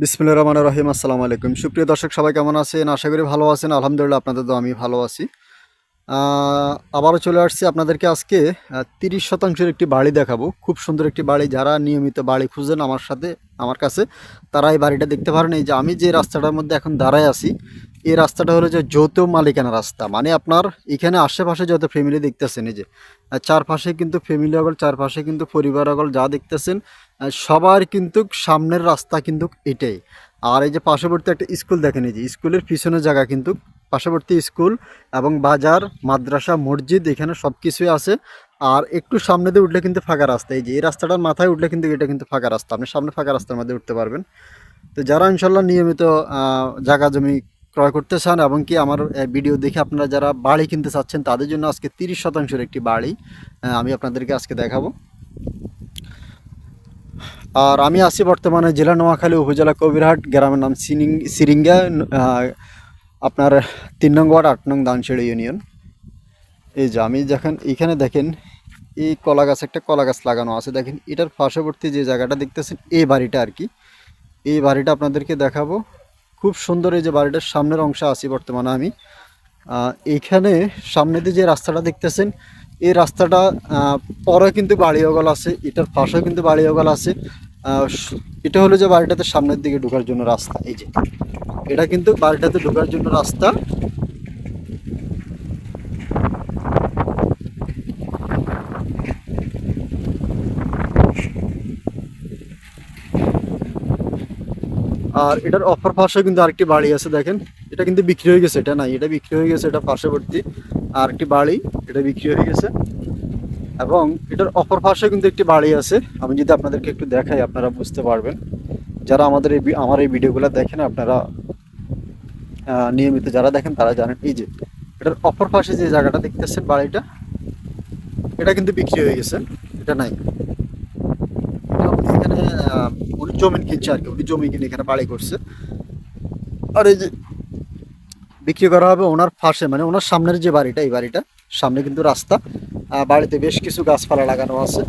বিসমিল্লা রহমান রহিম, আসসালামু আলাইকুম। সুপ্রিয় দর্শক, সবাই কেমন আছেন? আশা করি ভালো আছেন। আলহামদুলিল্লাহ, আপনাদের তো আমি ভালো আছি। আবারও চলে আসছি আপনাদেরকে আজকে তিরিশ শতাংশের একটি বাড়ি দেখাবো। খুব সুন্দর একটি বাড়ি। যারা নিয়মিত বাড়ি খুঁজেন আমার সাথে, আমার কাছে, তারা এই বাড়িটা দেখতে পারেন। এই যে আমি যে রাস্তাটার মধ্যে এখন দাঁড়ায় আছি, এই রাস্তাটা হলো যে যৌথ মালিকানা রাস্তা। মানে আপনার এখানে আশেপাশে যত ফ্যামিলি দেখতেছেন, এই যে চারপাশে কিন্তু ফ্যামিলি অগল চারপাশে কিন্তু পরিবার অগল যা দেখতেছেন সবার কিন্তু সামনের রাস্তা কিন্তু এটাই। আর এই যে পার্শ্ববর্তী একটা স্কুল দেখেন এই যে, স্কুলের পিছনের জায়গা কিন্তু পার্শ্ববর্তী স্কুল এবং বাজার, মাদ্রাসা, মসজিদ, এখানে সব কিছুই আছে। আর একটু সামনে দিয়ে উঠলে কিন্তু ফাঁকা রাস্তা। এই যে, এই রাস্তাটার মাথায় উঠলে কিন্তু এটা কিন্তু ফাঁকা রাস্তা। আপনি সামনে ফাঁকা রাস্তার মধ্যে উঠতে পারবেন। তো যারা ইনশাল্লাহ নিয়মিত জায়গা জমি ক্রয় করতে চান এবং কি আমার ভিডিও দেখে আপনারা যারা বাড়ি কিনতে চাচ্ছেন, তাদের জন্য আজকে তিরিশ শতাংশের একটি বাড়ি আমি আপনাদেরকে আজকে দেখাবো। আর আমি আছি বর্তমানে জেলা নোয়াখালী উপজেলা কবিরহাট গ্রামের নাম সিনিং সিরিঙ্গা আপনার তিন নং ওয়ার্ড, আট নং দানশেড় ইউনিয়ন। এই যে আমি যখন এখানে দেখেন, এই কলা গাছ, একটা কলা গাছ লাগানো আছে। দেখেন, এটার পার্শ্ববর্তী যে জায়গাটা দেখতেছেন, এই বাড়িটা আর কি। এই বাড়িটা আপনাদেরকে দেখাবো। খুব সুন্দর এই যে বাড়িটার সামনের অংশে আছি বর্তমানে আমি। এইখানে সামনে দিয়ে যে রাস্তাটা দেখতেছেন, এই রাস্তাটা পরে কিন্তু বাড়িওগল আছে, এটার পাশেও কিন্তু বাড়ি বাড়িওগল আছে। এটা হলো যে বাড়িটাতে সামনের দিকে ঢোকার জন্য রাস্তা, এই যে। এটা কিন্তু বাড়িটাতে ঢোকার জন্য রাস্তা। আর এটার অপর পাশে কিন্তু আরেকটি বাড়ি আছে, দেখেন। এটা কিন্তু বিক্রি হয়ে গেছে, এটা নাই, এটা বিক্রি হয়ে গেছে, এটা পার্শ্ববর্তী। আর একটি বাড়ি, এটা বিক্রি হয়ে গেছে। এবং এটার অপর পাশে কিন্তু একটি বাড়ি আছে। আমি যদি আপনাদেরকে একটু দেখাই, আপনারা বুঝতে পারবেন। যারা আমাদের এই আমার এই ভিডিওগুলো দেখেন, আপনারা নিয়মিত যারা দেখেন, তারা জানেন। এই যে, এটার অপর পাশে যে জায়গাটা দেখতেছেন বাড়িটা, এটা কিন্তু বিক্রি হয়ে গেছে। এটা নাই। এখানে উনি জমি কিনছে আর কি। উনি জমি কিনে এখানে বাড়ি করছে। আর এই যে, বিক্রি করা হবে ওনার পাশে মানে ওনার সামনের যে বাড়িটা, এই বাড়িটা, সামনে কিন্তু রাস্তা। বাড়িতে বেশ কিছু গাছপালা লাগানো আছে।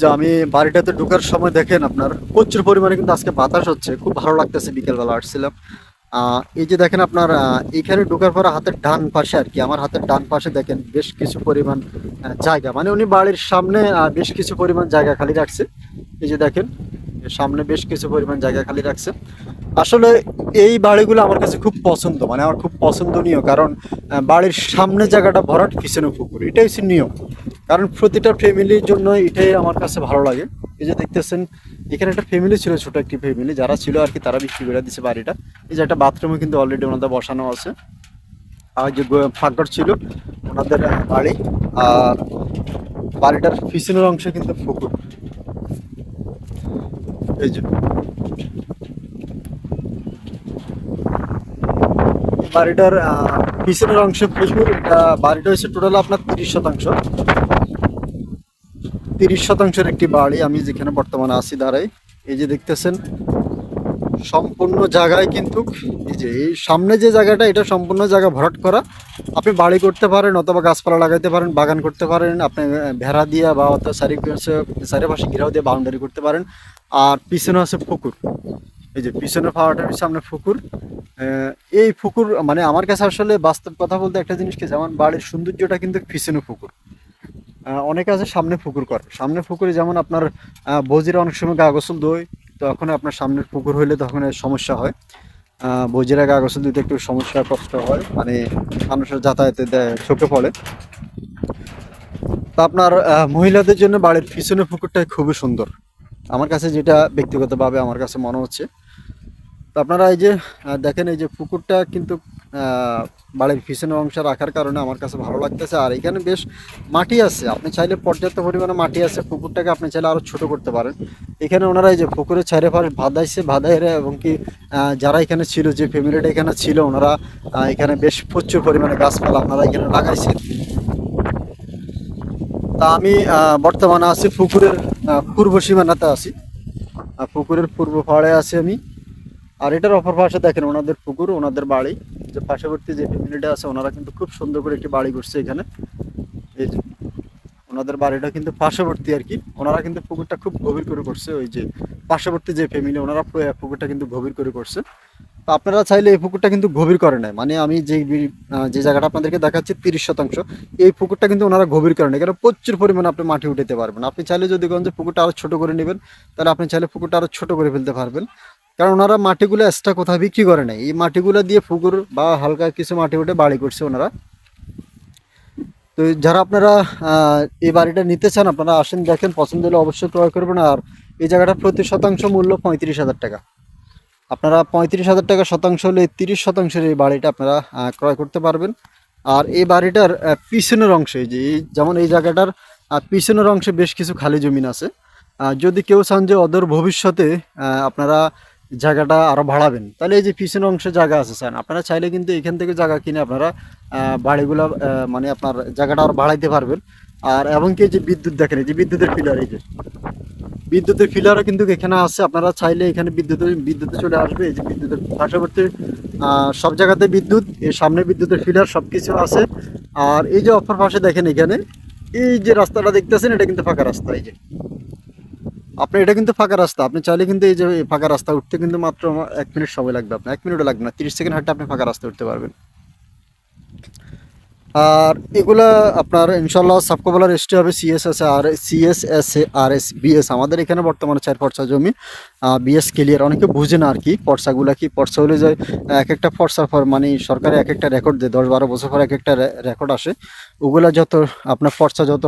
যে আমি বাড়িটাতে ঢোকার সময় দেখেন আপনার প্রচুর পরিমাণে কিন্তু আজকে বাতাস হচ্ছে, খুব ভালো লাগতেছে বিকেলবেলা আসছিলাম। এই যে দেখেন আপনার এখানে ঢোকার পরে হাতের ডান পাশে আর কি, আমার হাতের ডান পাশে দেখেন বেশ কিছু পরিমাণ জায়গা। মানে উনি বাড়ির সামনে বেশ কিছু পরিমাণ জায়গা খালি রাখছে। এই যে দেখেন সামনে বেশ কিছু পরিমাণ জায়গা খালি রাখছে। আসলে এই বাড়িগুলো আমার কাছে খুব পছন্দ মানে আমার খুব পছন্দনীয়, কারণ বাড়ির সামনে জায়গাটা ভরাট, পিছনে পুকুর, এটাই হচ্ছে নিয়ম। কারণ প্রতিটা ফ্যামিলির জন্য এটাই আমার কাছে ভালো লাগে। এই যে দেখতেছেন এখানে একটা ফ্যামিলি ছিল, ছোট একটি ফ্যামিলি যারা ছিল আর কি, তারা বিক্রি করে দিচ্ছে বাড়িটা। এই যে একটা বাথরুমে কিন্তু অলরেডি ওনাদের বসানো আছে। আর যে ফাঁকঘর ছিল, ওনাদের বাড়ি। আর বাড়িটার পিছনের অংশে কিন্তু পুকুর। এই যে। বাড়িটার পিছনের অংশে প্রচুর বাড়িটা হচ্ছে টোটাল আপনার তিরিশ শতাংশ। তিরিশ শতাংশের একটি বাড়ি আমি যেখানে বর্তমানে আছি, দাঁড়াই। এই যে দেখতেছেন, সম্পূর্ণ জায়গায় কিন্তু এই যে এই সামনে যে জায়গাটা, এটা সম্পূর্ণ জায়গা ভরাট করা। আপনি বাড়ি করতে পারেন অথবা গাছপালা লাগাইতে পারেন, বাগান করতে পারেন, আপনি ভেড়া দিয়ে বা অথবা চারিপাশে চারিপাশে ঘেরাও দিয়ে বাউন্ডারি করতে পারেন। আর পিছনে আছে পুকুর। এই যে পিছনে পাহাড়টার সামনে পুকুর। এই পুকুর মানে আমার কাছে আসলে বাস্তব কথা বলতে একটা জিনিস কি, যেমন বাড়ির সৌন্দর্যটা কিন্তু পিছনে পুকুর। অনেকে আছে, সামনে পুকুর করে। সামনে পুকুরে যেমন আপনার বজিরা অনেক সময় গা গোসল দোয় তখন আপনার সামনের পুকুর হইলে তখন সমস্যা হয়। বজিরা গা গোসল দিতে একটু সমস্যা, কষ্ট হয় মানে মানুষের যাতায়াতে দেয় চোখে পড়ে। তা আপনার মহিলাদের জন্য বাড়ির পিছনে পুকুরটাই খুবই সুন্দর। আমার কাছে যেটা ব্যক্তিগতভাবে আমার কাছে মনে হচ্ছে। তো আপনারা এই যে দেখেন এই যে পুকুরটা কিন্তু বাড়ির পিছনের অংশ রাখার কারণে আমার কাছে ভালো লাগতেছে। আর এখানে বেশ মাটি আছে। আপনি চাইলে পর্যাপ্ত পরিমাণে মাটি আছে। পুকুরটাকে আপনি চাইলে আরও ছোট করতে পারেন। এখানে ওনারা এই যে পুকুরের চারিপাশ ভাদাইছে বাঁধাইরে এবং কি যারা এখানে ছিল, যে ফ্যামিলিটা এখানে ছিল, ওনারা এখানে বেশ প্রচুর পরিমাণে গাছপালা আপনারা এখানে লাগাইছেন। তা আমি বর্তমানে আছি পুকুরের পূর্ব সীমানাতে আছি। পুকুরের পূর্ব পাড়ে আছি আমি। আর এটার অপর পাশে দেখেন ওনাদের পুকুর, ওনাদের বাড়ি। যে পার্শ্ববর্তী যে ফ্যামিলিটা আছে, ওনারা কিন্তু খুব সুন্দর করে একটি বাড়ি করছে এখানে। এই যে ওনাদের বাড়িটা কিন্তু পার্শ্ববর্তী আর কি। ওনারা কিন্তু পুকুরটা খুব গভীর করে করছে, ওই যে পার্শ্ববর্তী যে ফ্যামিলি, ওনারা পুকুরটা কিন্তু গভীর করে করছে। তো আপনারা চাইলে এই পুকুরটা কিন্তু গভীর করে নেয়। মানে আমি যে যে জায়গাটা আপনাদেরকে দেখাচ্ছি, তিরিশ শতাংশ, এই পুকুরটা কিন্তু ওনারা গভীর করে নেয়। কারণ প্রচুর পরিমাণে আপনি মাটি উঠাতে পারবেন। আপনি চাইলে যদি কোন যে পুকুরটা আরও ছোটো করে নেবেন, তাহলে আপনি চাইলে পুকুরটা আরও ছোটো করে ফেলতে পারবেন। কারণ ওনারা মাটিগুলো এক্সট্রা কোথাও বিক্রি করে নেয় এই মাটিগুলো দিয়ে পুকুর বা হালকা কিছু মাটি উঠে বাড়ি করছে ওনারা। তো যারা আপনারা এই বাড়িটা নিতে চান, আপনারা আসেন, দেখেন, পছন্দ হলে অবশ্যই ক্রয় করবেন। আর এই জায়গাটা প্রতি শতাংশ মূল্য পঁয়ত্রিশ হাজার টাকা। আপনারা পঁয়ত্রিশ হাজার টাকা শতাংশ হলে তিরিশ শতাংশের এই বাড়িটা আপনারা ক্রয় করতে পারবেন। আর এই বাড়িটার পিছনের অংশে যে যেমন এই জায়গাটার পিছনের অংশে বেশ কিছু খালি জমিন আছে। যদি কেউ চান যে অদূর ভবিষ্যতে আপনারা জায়গাটা আরও বাড়াবেন। তাহলে এই যে পিছনের অংশে জায়গা আছে, স্যার, আপনারা চাইলে কিন্তু এখান থেকে জায়গা কিনে আপনারা বাড়িগুলো মানে আপনার জায়গাটা আরও বাড়াইতে পারবেন। আর এবং কি যে বিদ্যুৎ, দেখেন এই যে বিদ্যুতের ফিলার, এই যে বিদ্যুতের ফিলারও কিন্তু এখানে আছে। আপনারা চাইলে এখানে বিদ্যুতের, বিদ্যুতে চলে আসবে, এই যে বিদ্যুতের পার্শ্ববর্তী সব জায়গাতে বিদ্যুৎ এর সামনে বিদ্যুতের ফিলার সব কিছু আছে। আর এই যে অপর পাশে দেখেন এখানে, এই যে রাস্তাটা দেখতেছেন, এটা কিন্তু ফাঁকা রাস্তা, এই যে। আপনি, এটা কিন্তু ফাঁকা রাস্তা। আপনি চাইলে কিন্তু এই যে ফাঁকা রাস্তা উঠতে কিন্তু মাত্র এক মিনিট সময় লাগবে আপনার। এক মিনিটও লাগবে না, তিরিশ সেকেন্ড হাঁটতে আপনি ফাঁকা রাস্তা উঠতে পারবেন। আর এগুলা আপনার ইনশাল্লাহ সাবকোবলা রেজিস্ট্রি হবে সিএস আছে আর CS S R S BS আমাদের এখানে বর্তমানে চার পর্চা জমি বিএস ক্লিয়ার অনেকে বুঝে না আর কি পর্চাগুলা কি পর্চা হলে যায়, এক একটা পর্চার পর মানে সরকারে এক একটা রেকর্ড দেয়, দশ বারো বছর পর এক একটা রেকর্ড আসে। ওগুলা যত আপনার পর্চা যত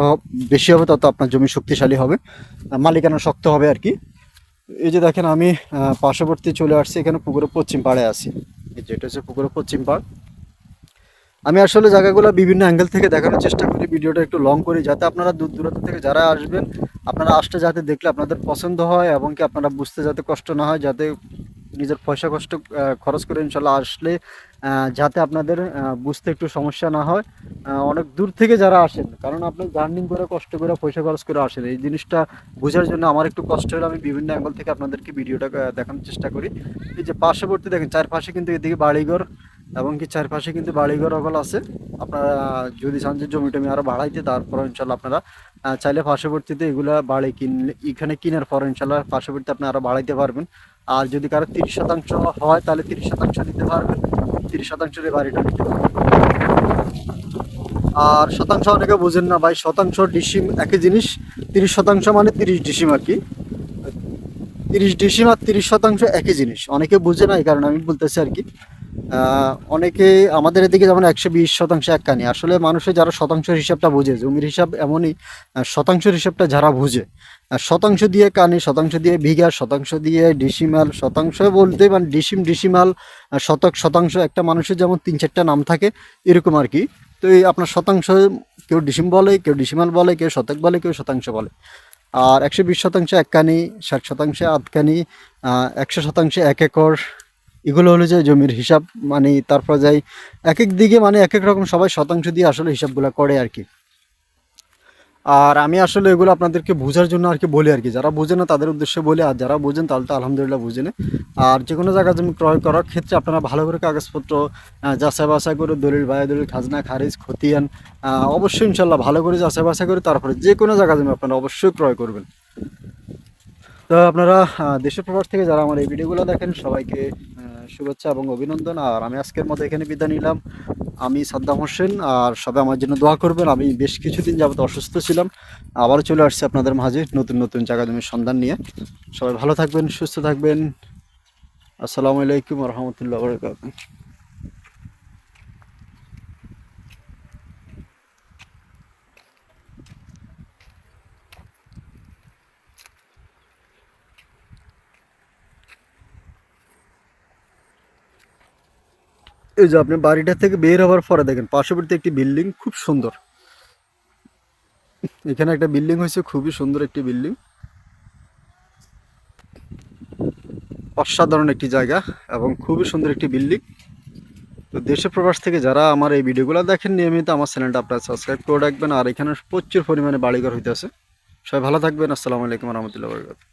বেশি হবে তত আপনার জমি শক্তিশালী হবে মালিকানা শক্ত হবে আর কি। এই যে দেখেন আমি পার্শ্ববর্তী চলে আসছি এখানে পুকুরের পশ্চিম পাড়ে এই যেটা হচ্ছে পুকুরের পশ্চিম পাড়। আমি আসলে জায়গাগুলো বিভিন্ন অ্যাঙ্গেল থেকে দেখানোর চেষ্টা করি, ভিডিওটা একটু লং করি যাতে আপনারা দূর দূরান্ত থেকে যারা আসবেন, আপনারা আসতে যাতে দেখলে আপনাদের পছন্দ হয় এবং কি আপনারা বুঝতে যাতে কষ্ট না হয়, যাতে নিজের পয়সা কষ্ট খরচ করে ইনশাল্লাহ আসলে যাতে আপনাদের বুঝতে একটু সমস্যা না হয়। অনেক দূর থেকে যারা আসেন, কারণ আপনি জার্নিং করে, কষ্ট করে, পয়সা খরচ করে আসেন, এই জিনিসটা বোঝার জন্য আমার একটু কষ্ট হলে, আমি বিভিন্ন অ্যাঙ্গেল থেকে আপনাদেরকে ভিডিওটা দেখানোর চেষ্টা করি। এই যে পার্শ্ববর্তী দেখেন, চারপাশে কিন্তু এদিকে বাড়িঘর এবং কি চারপাশে কিন্তু বাড়িঘর অগল আছে। আপনারা যদি চান যে জমি টমি আরও বাড়াইতে, তারপর ইনশাল্লাহ আপনারা চাইলে পার্শ্ববর্তীতে এগুলা বাড়ি কিনলে, এখানে কেনার পর ইনশাল্লাহ পার্শ্ববর্তীতে আপনি আরও বাড়াইতে পারবেন। আর যদি কারও তিরিশ শতাংশ হয়, তাহলে তিরিশ শতাংশ দিতে পারবেন। তিরিশ শতাংশের এই বাড়িটা নিতে পারবেন। আর শতাংশ অনেকে বুঝেন না ভাই, শতাংশ ডিসিম একই জিনিস, তিরিশ শতাংশ মানে তিরিশ ডিসিম আর কি। তিরিশ ডিসিম আর তিরিশ শতাংশ একই জিনিস। অনেকে বুঝে না, এই কারণে আমি বলতেছি আর কি। অনেকে আমাদের এদিকে যেমন একশো বিশ শতাংশ এক কানি আসলে মানুষের যারা শতাংশের হিসাবটা বুঝে, জমির হিসাব এমনই শতাংশের হিসাবটা যারা বুঝে শতাংশ দিয়ে কানি, শতাংশ দিয়ে বিঘা, শতাংশ দিয়ে ডিসিমাল শতাংশ বলতে মানে ডিসিম ডিসিমাল শতক, শতাংশ, একটা মানুষের যেমন তিন চারটা নাম থাকে, এরকম আর কি। তো এই আপনার শতাংশ কেউ ডিসিম বলে, কেউ ডিসিমাল বলে, কেউ শতক বলে, কেউ শতাংশ বলে। আর একশো বিশ শতাংশ এক কানি ষাট শতাংশে আধ কানি একশো শতাংশে এক একর এগুলো হলো যে জমির হিসাব মানে তারপর যাই এক এক দিকে মানে এক এক রকম সবাই শতাংশ দিয়ে আসলে হিসাবগুলো করে আর কি। আর আমি আসলে এগুলো আপনাদেরকে বোঝার জন্য আর কি বলি আর কি। যারা বোঝে না তাদের উদ্দেশ্যে বলি, আর যারা বোঝেন তাহলে তো আলহামদুলিল্লাহ বুঝে বুঝেন আর যে কোনো জায়গা জমি ক্রয় করার ক্ষেত্রে আপনারা ভালো করে কাগজপত্র যাচাই বাছাই করে দলিল বায়া দলিল খাজনা, খারিজ, খতিয়ান অবশ্যই ইনশাল্লাহ ভালো করে যাচাই বাছাই করে তারপরে যে কোনো জায়গা জমি আপনারা অবশ্যই ক্রয় করবেন। তো আপনারা দেশের প্রবাস থেকে যারা আমার এই ভিডিওগুলো দেখেন, সবাইকে শুভেচ্ছা এবং অভিনন্দন। আর আমি আজকের মতো এখানে বিদায় নিলাম। আমি সাদ্দাম হোসেন, আর সবাই আমার জন্য দোয়া করবেন। আমি বেশ কিছুদিন যাবত অসুস্থ ছিলাম। আবারও চলে আসছি আপনাদের মাঝে নতুন নতুন জায়গা জমির সন্ধান নিয়ে। সবাই ভালো থাকবেন, সুস্থ থাকবেন। আসসালামু আলাইকুম রহমতুল্লাহ বরকাত এই যে আপনি বাড়িটা থেকে বের হওয়ার পরে দেখেন, পার্শ্ববর্তী একটি বিল্ডিং, খুব সুন্দর। এখানে একটা বিল্ডিং হয়েছে, খুবই সুন্দর একটি বিল্ডিং। অসাধারণ একটি জায়গা এবং খুবই সুন্দর একটি বিল্ডিং। তো দেশে প্রবাস থেকে যারা আমার এই ভিডিওগুলো দেখেন, নিয়মিত আমার চ্যানেলটা আপনারা সাবস্ক্রাইব করে রাখবেন। আর এখানে প্রচুর পরিমাণে বাড়িঘর হইতেছে। সবাই ভালো থাকবেন। আসসালামু আলাইকুম রহমতুল্লাহ বরকাত